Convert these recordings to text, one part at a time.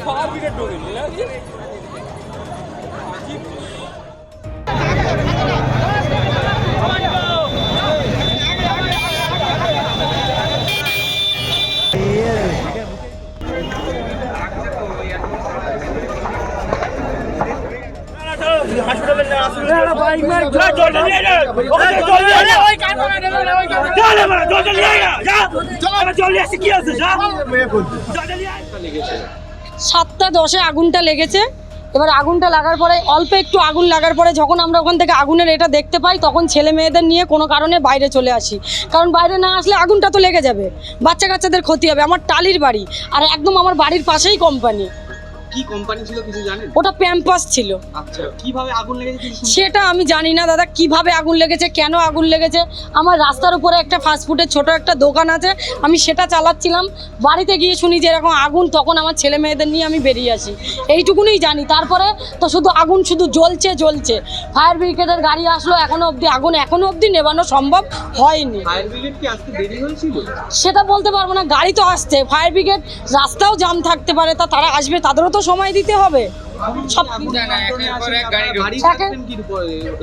Fire সাতটা দশে আগুনটা লেগেছে। এবার আগুনটা লাগার পরে, অল্প একটু আগুন লাগার পরে যখন আমরা ওখান থেকে আগুনের এটা দেখতে পাই, তখন ছেলে মেয়েদের নিয়ে কোনো কারণে বাইরে চলে আসি। কারণ বাইরে না আসলে আগুনটা তো লেগে যাবে। বাচ্চা কাচ্চাদের ক্ষতি হবে। আমার টালির বাড়ি। আর একদম আমার বাড়ির পাশেই কোম্পানি কি কোম্পানি ছিল কিছু জানেন? ওটা প্যাম্পাস ছিল। আচ্ছা কীভাবে আগুন লেগেছে সেটা আমি জানি না দাদা কীভাবে আগুন লেগেছে কেন আগুন লেগেছে? আমার রাস্তার উপরে একটা ফাস্টফুডের ছোট একটা দোকান আছে আমি সেটা চালাচ্ছিলাম। বাড়িতে গিয়ে শুনি যে এরকম আগুন তখন আমার ছেলে মেয়েদের নিয়ে আমি বেরিয়ে আসি। এইটুকুনই জানি। তারপরে তো শুধু আগুন শুধু জ্বলছে জ্বলছে। ফায়ার ব্রিগেডের গাড়ি আসলো এখনও অবধি। আগুন এখনও অবধি নেবানো সম্ভব হয়নি। ফায়ার ব্রিগেড কি আসতে দেরি হয়েছিল? সেটা বলতে পারব না। গাড়ি তো আসছে। ফায়ার ব্রিগেড রাস্তাও জাম থাকতে পারে তা তারা আসবে তাদেরও তো সময় দিতে হবে।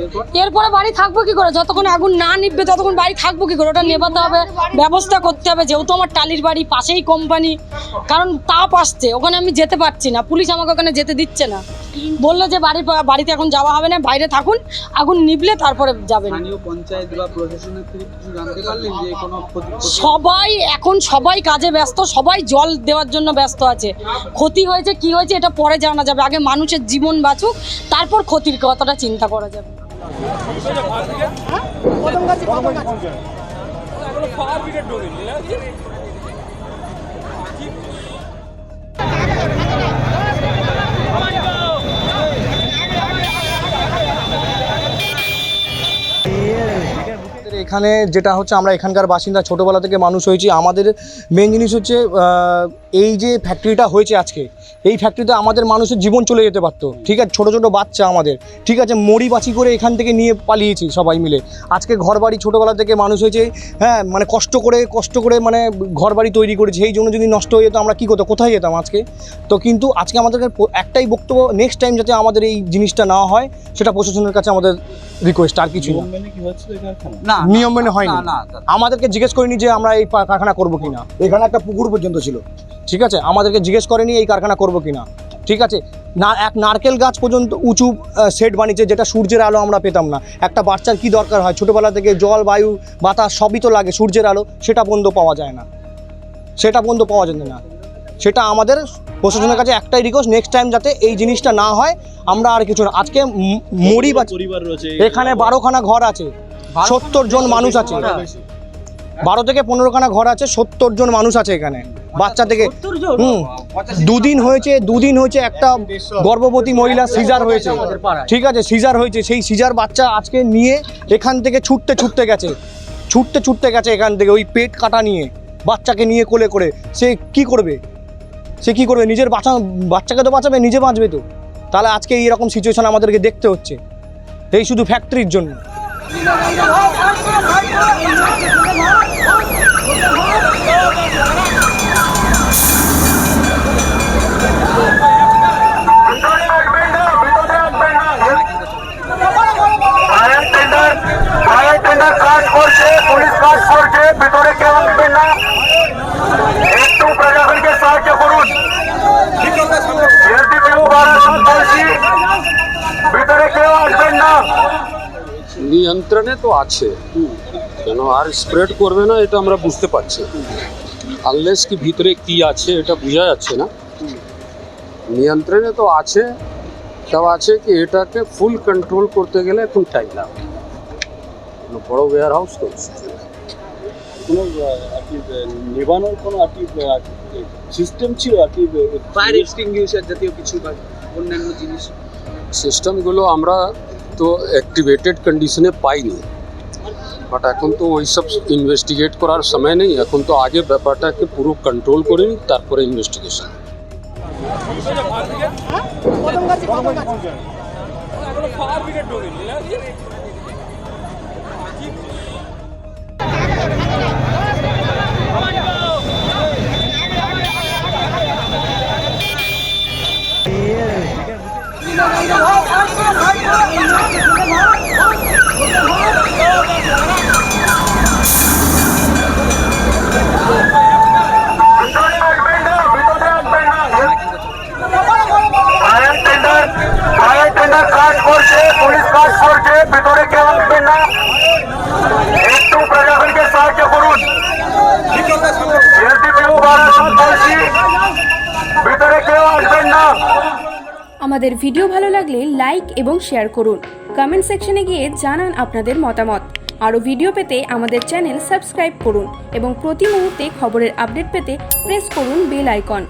এরপর? এরপরে বাড়ি থাকব কি করে? যতক্ষণ আগুন না নিববে ততক্ষণ বাড়ি থাকব কি করে? ওটা নেবাতে হবে ব্যবস্থা করতে হবে। যেহেতু আমার টালির বাড়ি পাশেই কোম্পানি। কারণ তাপ আসছে ওখানে আমি যেতে পারছি না। পুলিশ আমাকে ওখানে যেতে দিচ্ছে না। বলল যে বাড়ি বাড়িতে এখন যাওয়া হবে না বাইরে থাকুন আগুন নিবলে তারপরে যাবেন। সবাই এখন সবাই কাজে ব্যস্ত সবাই জল দেওয়ার জন্য ব্যস্ত আছে। ক্ষতি হয়েছে কি হয়েছে এটা পরে জানা যাবে। আগে মানুষের জীবন বাঁচুক তারপর ক্ষতির কথাটা চিন্তা করা যাবে। ফায়ার এখানে যেটা হচ্ছে আমরা এখানকার বাসিন্দা ছোটোবেলা থেকে মানুষ হয়েছি। আমাদের মেন জিনিস হচ্ছে এই যে ফ্যাক্টরিটা হয়েছে আজকে এই ফ্যাক্টরিতে আমাদের মানুষের জীবন চলে যেতে পারতো। ঠিক আছে? ছোটো ছোটো বাচ্চা আমাদের। ঠিক আছে? মরি বাছি করে এখান থেকে নিয়ে পালিয়েছি সবাই মিলে। আজকে ঘর বাড়ি ছোটোবেলা থেকে মানুষ হয়েছে হ্যাঁ মানে কষ্ট করে কষ্ট করে মানে ঘর বাড়ি তৈরি করেছে। এই জন্য যদি নষ্ট হয়ে যেত আমরা কী করতো কোথায় যেতাম আজকে? তো কিন্তু আজকে আমাদের একটাই বক্তব্য নেক্সট টাইম যাতে আমাদের এই জিনিসটা না হয় সেটা প্রশাসনের কাছে আমাদের রিকোয়েস্ট আর কিছু না। না নিয়ম মেনে হয়নি। না আমাদেরকে জিজ্ঞেস করিনি যে আমরা এই কারখানা করব কিনা। এখানে একটা পুকুর পর্যন্ত ছিল। ঠিক আছে? আমাদেরকে জিজ্ঞেস করেনি এই কারখানা করব কিনা। ঠিক আছে? না এক নারকেল গাছ পর্যন্ত উঁচু সেট বানিয়েছে যেটা সূর্যের আলো আমরা পেতাম না। একটা বাচ্চার কি দরকার হয়? ছোটোবেলা থেকে জল বায়ু বাতাস সবই তো লাগে সূর্যের আলো সেটা বন্ধ পাওয়া যায় না। সেটা বন্ধ পাওয়া যায় না। সেটা আমাদের প্রশাসনের কাছে একটাই রিকোয়েস্ট নেক্সট টাইম যাতে এই জিনিসটা না হয় আমরা আর কিছু না। আজকে মরি বা এখানে বারোখানা ঘর আছে। সত্তর জন মানুষ আছে। বারো থেকে পনেরোখানা ঘর আছে সত্তর জন মানুষ আছে এখানে। বাচ্চা থেকে হুম দুদিন হয়েছে দুদিন হয়েছে একটা গর্ভবতী মহিলা সিজার হয়েছে ঠিক আছে সিজার হয়েছে সেই সিজার বাচ্চা আজকে নিয়ে এখান থেকে ছুটতে ছুটতে গেছে ছুটতে ছুটতে গেছে এখান থেকে ওই পেট কাটা নিয়ে বাচ্চাকে নিয়ে কোলে করে সে কি করবে সে কি করবে নিজের বাঁচা বাচ্চাকে তো বাঁচাবে নিজে বাঁচবে তো তাহলে আজকে এইরকম সিচুয়েশন আমাদেরকে দেখতে হচ্ছে এই শুধু ফ্যাক্টরির জন্য ফায়ার টেন্ডার ফায়ার টেন্ডার কাজ করছে ভিতরে কেউ না করুন ভিতরে কেউ আসবেন না নিয়ন্ত্রণে তো আছে। কেন আর স্প্রেড করবে না, এটা আমরা বুঝতে পারছি। আনলেস কি ভিতরে কি আছে, এটা বোঝা যাচ্ছে না। নিয়ন্ত্রণে তো আছে তাও আছে কি এটাকে ফুল কন্ট্রোল করতে গেলে এখন টাইম লাগবে কোনো বড় ওয়্যার হাউস তো কোনো আহ, আর কি আহ, নেভানোর কোনো আর কি সিস্টেম ছিল আর কি ফায়ার এক্সটিংগুইশার জাতীয় কিছু বা অন্যান্য জিনিস সিস্টেমগুলো আমরা তো অ্যাক্টিভেটেড কন্ডিশনে পাইনি বাট এখন তো ওই সব ইনভেস্টিগেট করার সময় নেই এখন তো আগে ব্যাপারটাকে পুরো কন্ট্রোল করে নিই, তারপরে ইনভেস্টিগেশন ফায়ার ব্রিগেড ঢোকেনি কাজ করছে, পুলিশ কাজ করছে, ভিতরে কেউ আসবেন না। একটু প্রশাসনকে সাহায্য করুন। আমাদের ভিডিও ভালো লাগলে লাইক এবং শেয়ার করুন। কমেন্ট সেকশনে গিয়ে জানান আপনাদের মতামত। আরও ভিডিও পেতে আমাদের চ্যানেল সাবস্ক্রাইব করুন এবং প্রতি মুহূর্তে খবরের আপডেট পেতে প্রেস করুন বেল আইকন।